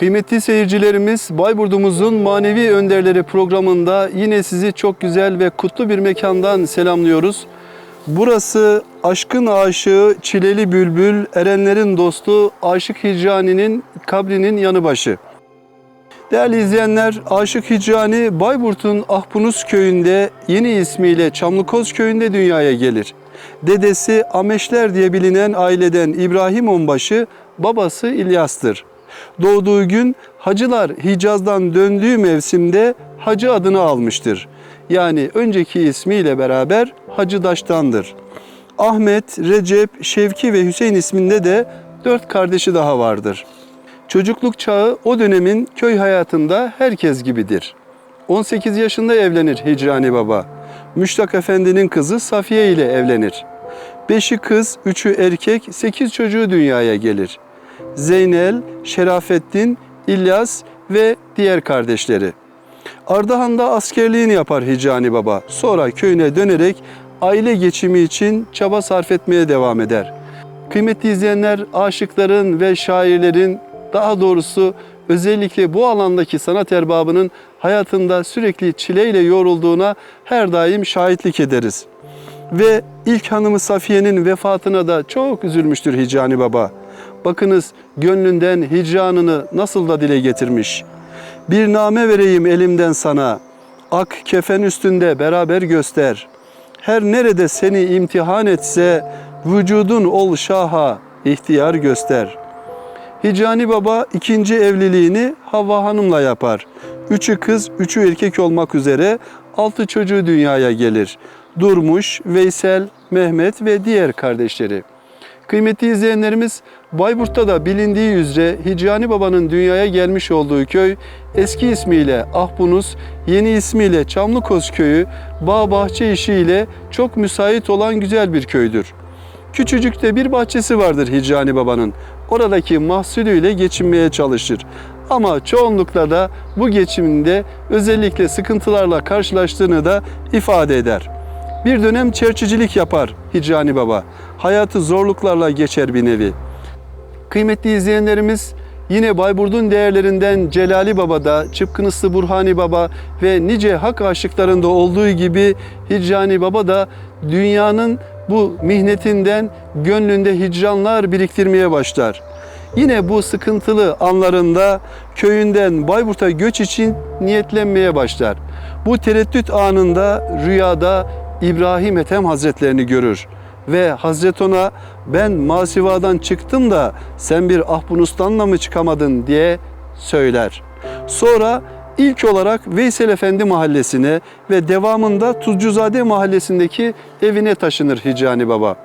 Kıymetli seyircilerimiz, Bayburt'umuzun manevi önderleri programında yine sizi çok güzel ve kutlu bir mekandan selamlıyoruz. Burası aşkın aşığı Çileli Bülbül, erenlerin dostu Aşık Hicrani'nin kabrinin yanı başı. Değerli izleyenler, Aşık Hicrani Bayburt'un Ahpunus köyünde yeni ismiyle Çamlıkoz köyünde dünyaya gelir. Dedesi Ameşler diye bilinen aileden İbrahim Onbaşı, babası İlyas'tır. Doğduğu gün hacılar Hicaz'dan döndüğü mevsimde hacı adını almıştır. Yani önceki ismiyle beraber Hacıdaş'tandır. Ahmet, Recep, Şevki ve Hüseyin isminde de dört kardeşi daha vardır. Çocukluk çağı o dönemin köy hayatında herkes gibidir. 18 yaşında evlenir Hicrani Baba. Müştak Efendi'nin kızı Safiye ile evlenir. Beşi kız, üçü erkek, sekiz çocuğu dünyaya gelir. Zeynel, Şerafettin, İlyas ve diğer kardeşleri. Ardahan'da askerliğini yapar Hicani Baba. Sonra köyüne dönerek aile geçimi için çaba sarf etmeye devam eder. Kıymetli izleyenler, aşıkların ve şairlerin daha doğrusu özellikle bu alandaki sanat erbabının hayatında sürekli çileyle yoğrulduğuna her daim şahitlik ederiz. Ve ilk hanımı Safiye'nin vefatına da çok üzülmüştür Hicani Baba. Bakınız gönlünden hicranını nasıl da dile getirmiş. Bir name vereyim elimden sana. Ak kefen üstünde beraber göster. Her nerede seni imtihan etse vücudun ol şaha ihtiyar göster. Hicani Baba ikinci evliliğini Havva Hanım'la yapar. Üçü kız, üçü erkek olmak üzere altı çocuğu dünyaya gelir. Durmuş, Veysel, Mehmet ve diğer kardeşleri. Kıymetli izleyenlerimiz, Bayburt'ta da bilindiği üzere Hicani Baba'nın dünyaya gelmiş olduğu köy eski ismiyle Ahbunus, yeni ismiyle Çamlıkoz köyü, bağ bahçe işiyle çok müsait olan güzel bir köydür. Küçücük de bir bahçesi vardır Hicani Baba'nın. Oradaki mahsulüyle geçinmeye çalışır. Ama çoğunlukla da bu geçiminde özellikle sıkıntılarla karşılaştığını da ifade eder. Bir dönem çerçicilik yapar Hicani Baba. Hayatı zorluklarla geçer bir nevi. Kıymetli izleyenlerimiz yine Bayburt'un değerlerinden Celali Baba'da, Çıpkınıslı Burhani Baba ve nice hak aşıklarında olduğu gibi Hicrani Baba da dünyanın bu mihnetinden gönlünde hicranlar biriktirmeye başlar. Yine bu sıkıntılı anlarında köyünden Bayburt'a göç için niyetlenmeye başlar. Bu tereddüt anında rüyada İbrahim Ethem Hazretlerini görür ve Hazret ona ben Masiva'dan çıktım da sen bir Ahbunustan'la mı çıkamadın diye söyler. Sonra ilk olarak Veysel Efendi mahallesine ve devamında Tuzcuzade mahallesindeki evine taşınır Hicani Baba.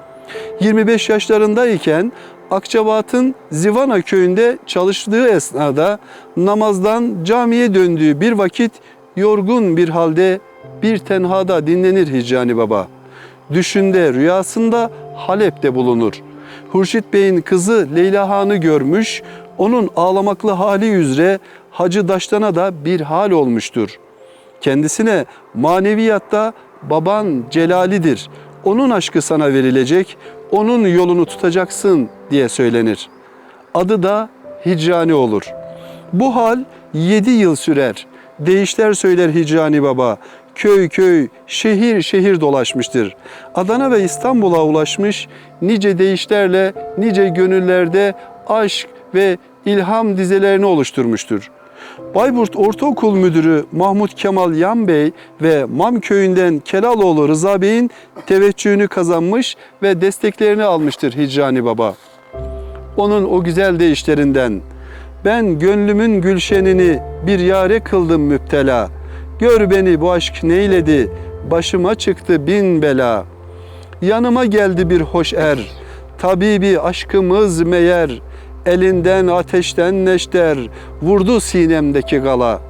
25 yaşlarındayken Akçabat'ın Zivana köyünde çalıştığı esnada namazdan camiye döndüğü bir vakit yorgun bir halde bir tenhada dinlenir Hicani Baba. Düşünde, rüyasında Halep'te bulunur. Hurşit Bey'in kızı Leyla Han'ı görmüş, onun ağlamaklı hali üzere Hacı Daştan'a da bir hal olmuştur. Kendisine maneviyatta baban Celali'dir. Onun aşkı sana verilecek, onun yolunu tutacaksın diye söylenir. Adı da Hicrani olur. Bu hal yedi yıl sürer. Değişler söyler Hicrani Baba. Köy köy, şehir şehir dolaşmıştır. Adana ve İstanbul'a ulaşmış, nice değişlerle, nice gönüllerde aşk ve ilham dizelerini oluşturmuştur. Bayburt Ortaokul Müdürü Mahmut Kemal Yan Bey ve Mam köyünden Kelaloğlu Rıza Bey'in teveccühünü kazanmış ve desteklerini almıştır Hicrani Baba. Onun o güzel deyişlerinden ben gönlümün gülşenini bir yare kıldım müptela. Gör beni bu aşk neyledi, başıma çıktı bin bela. Yanıma geldi bir hoş er, tabibi aşkımız meğer, elinden ateşten neşter, vurdu sinemdeki gala.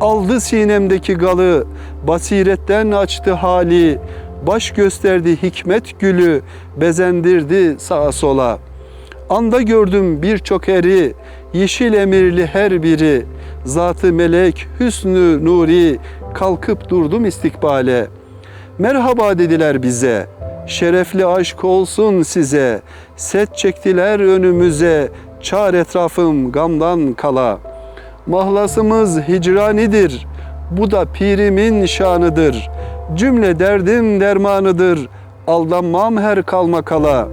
Aldı sinemdeki galı, basiretten açtı hali, baş gösterdi hikmet gülü, bezendirdi sağa sola. Anda gördüm birçok eri, yeşil emirli her biri, zatı melek, hüsnü nuri, kalkıp durdum istikbale. Merhaba dediler bize, şerefli aşk olsun size. Set çektiler önümüze, çar etrafım gamdan kala. Mahlasımız hicranidir. Bu da pirimin şanıdır. Cümle derdim dermanıdır. Aldanmam her kalma kala.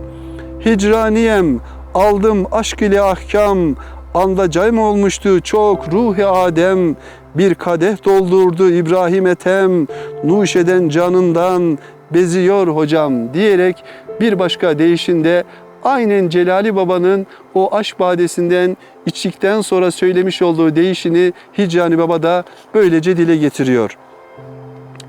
Hicraniyem aldım aşk ile ahkam. Anda caym olmuştu çok ruhi Adem. Bir kadeh doldurdu İbrahim Ethem. Nuş eden canından beziyor hocam diyerek bir başka deyişinde aynen Celali Baba'nın o aşk badesinden içtikten sonra söylemiş olduğu deyişini Hicani Baba da böylece dile getiriyor.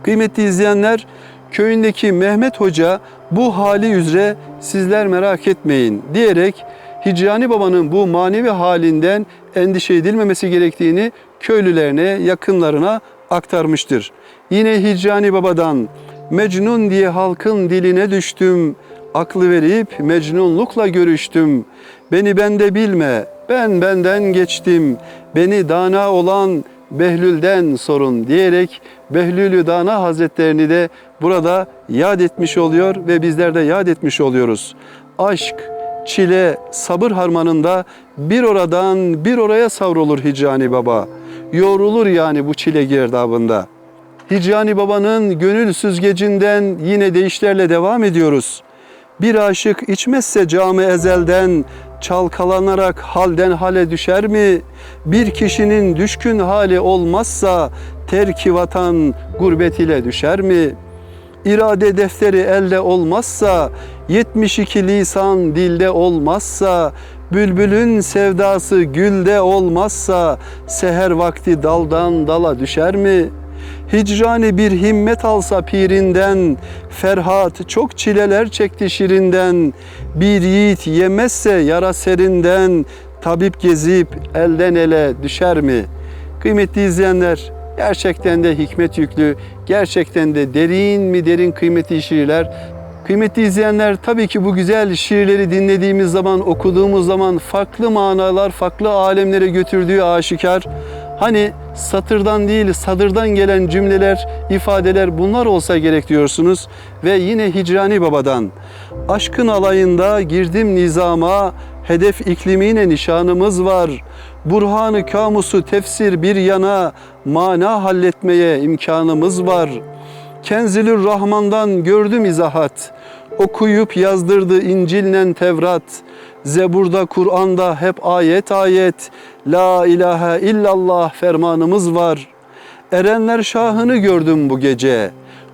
Kıymetli izleyenler, köyündeki Mehmet Hoca bu hali üzere sizler merak etmeyin diyerek Hicrani Baba'nın bu manevi halinden endişe edilmemesi gerektiğini köylülerine, yakınlarına aktarmıştır. Yine Hicrani Baba'dan Mecnun diye halkın diline düştüm, aklı verip mecnunlukla görüştüm. Beni bende bilme, ben benden geçtim. Beni dana olan Behlül'den sorun diyerek Behlül'ü Dana Hazretlerini de burada yad etmiş oluyor ve bizler de yad etmiş oluyoruz. Aşk, çile, sabır harmanında bir oradan bir oraya savrulur Hicrani Baba. Yoğrulur yani bu çile girdabında. Hicrani Baba'nın gönül süzgecinden yine deyişlerle devam ediyoruz. Bir aşık içmezse cami ezelden çalkalanarak halden hale düşer mi? Bir kişinin düşkün hali olmazsa terki vatan gurbet ile düşer mi? İrade defteri elde olmazsa 72 lisan dilde olmazsa Bülbülün sevdası gülde olmazsa seher vakti daldan dala düşer mi?'' Hicrani bir himmet alsa pirinden, Ferhat çok çileler çekti şirinden. Bir yiğit yemezse yara serinden, Tabip gezip elden ele düşer mi? Kıymetli izleyenler, gerçekten de hikmet yüklü, gerçekten de derin mi derin kıymetli şiirler. Kıymetli izleyenler tabii ki bu güzel şiirleri dinlediğimiz zaman, okuduğumuz zaman farklı manalar, farklı alemlere götürdüğü aşikar. Hani satırdan değil sadırdan gelen cümleler, ifadeler bunlar olsa gerek diyorsunuz. Ve yine Hicrani Baba'dan aşkın alayında girdim nizama, hedef iklimine nişanımız var. Burhanı kamusu tefsir bir yana, mana halletmeye imkanımız var. Kenzilür Rahman'dan gördüm izahat. Okuyup yazdırdı İncil'le Tevrat. Zebur'da, Kur'an'da hep ayet ayet. La ilahe illallah fermanımız var. Erenler şahını gördüm bu gece.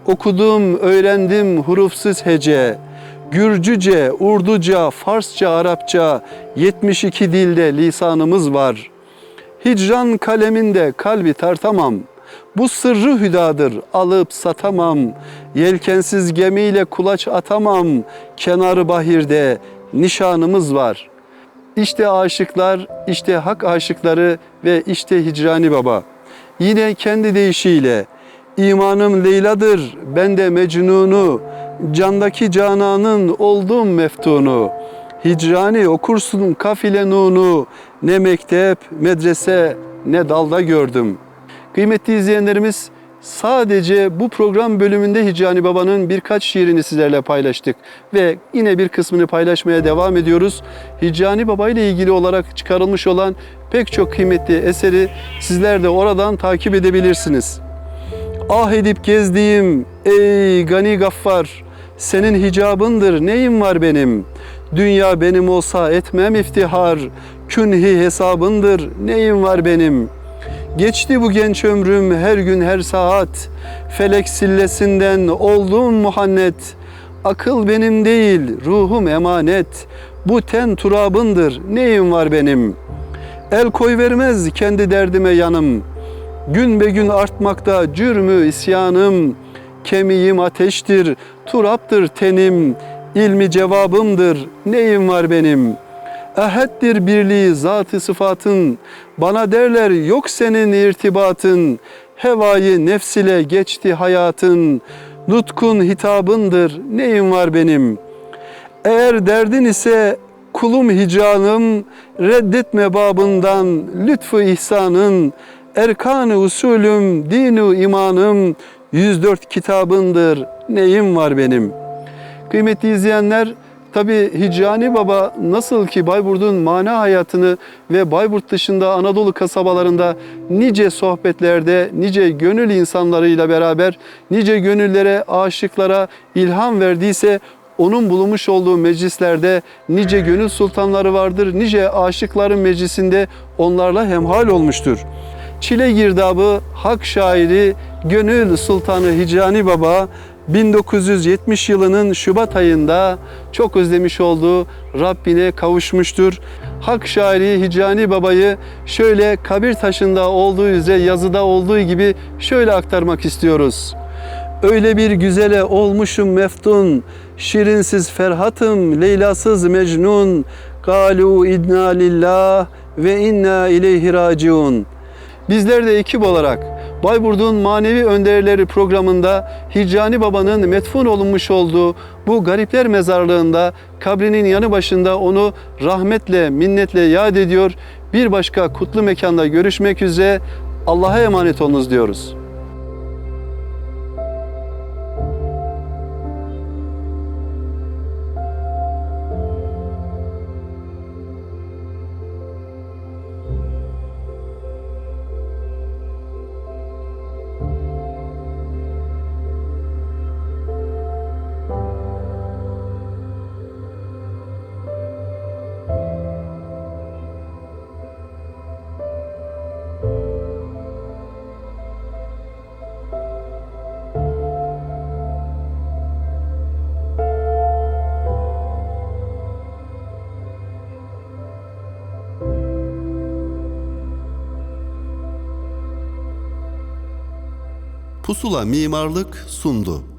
Okudum, öğrendim hurufsuz hece. Gürcüce, Urduca, Farsça, Arapça 72 dilde lisanımız var. Hicran kaleminde kalbi tartamam. Bu sırrı hüdadır alıp satamam. Yelkensiz gemiyle kulaç atamam. Kenarı bahirde nişanımız var. İşte aşıklar, işte hak aşıkları ve işte Hicrani Baba. Yine kendi deyişiyle İmanım Leyla'dır, ben de Mecnun'u, candaki cananın oldum meftunu. Hicrani okursun kafile nunu, ne mektep, medrese, ne dalda gördüm. Kıymetli izleyenlerimiz, sadece bu program bölümünde Hicrani Baba'nın birkaç şiirini sizlerle paylaştık ve yine bir kısmını paylaşmaya devam ediyoruz. Hicrani Baba ile ilgili olarak çıkarılmış olan pek çok kıymetli eseri sizler de oradan takip edebilirsiniz. Ah edip gezdiğim ey gani gaffar senin hicabındır neyim var benim? Dünya benim olsa etmem iftihar künhi hesabındır neyim var benim? Geçti bu genç ömrüm her gün her saat Felek sillesinden oldum muhannet. Akıl benim değil ruhum emanet. Bu ten turabındır neyim var benim? El koy vermez kendi derdime yanım Gün be gün artmakta cürmü isyanım. Kemiğim ateştir, turaptır tenim. ilmi cevabımdır, neyim var benim? Eheddir birliği zatı sıfatın. Bana derler yok senin irtibatın. Hevayı nefs ile geçti hayatın. Nutkun hitabındır, neyim var benim? Eğer derdin ise kulum hicanım, reddetme babından lütfu ihsanın, Erkan-ı usulüm, dinu imanım, 104 kitabındır, neyim var benim? Kıymetli izleyenler, Tabi Hicani Baba nasıl ki Bayburt'un mana hayatını ve Bayburt dışında Anadolu kasabalarında nice sohbetlerde, nice gönül insanlarıyla beraber nice gönüllere, aşıklara ilham verdiyse onun bulunmuş olduğu meclislerde nice gönül sultanları vardır, nice aşıkların meclisinde onlarla hemhal olmuştur. Çile girdabı, hak şairi, gönül sultanı Hicani Baba 1970 yılının Şubat ayında çok özlemiş olduğu Rabbine kavuşmuştur. Hak şairi Hicani Baba'yı şöyle kabir taşında olduğu üzere yazıda olduğu gibi şöyle aktarmak istiyoruz. Öyle bir güzele olmuşum meftun, şirinsiz ferhatım, leylasız mecnun. Galu idna lillah ve inna ileyhi raciun. Bizler de ekip olarak Bayburt'un Manevi Önderleri programında Hicani Baba'nın metfun olunmuş olduğu bu garipler mezarlığında kabrinin yanı başında onu rahmetle, minnetle yad ediyor. Bir başka kutlu mekanda görüşmek üzere Allah'a emanet olunuz diyoruz. Pusula Mimarlık sundu.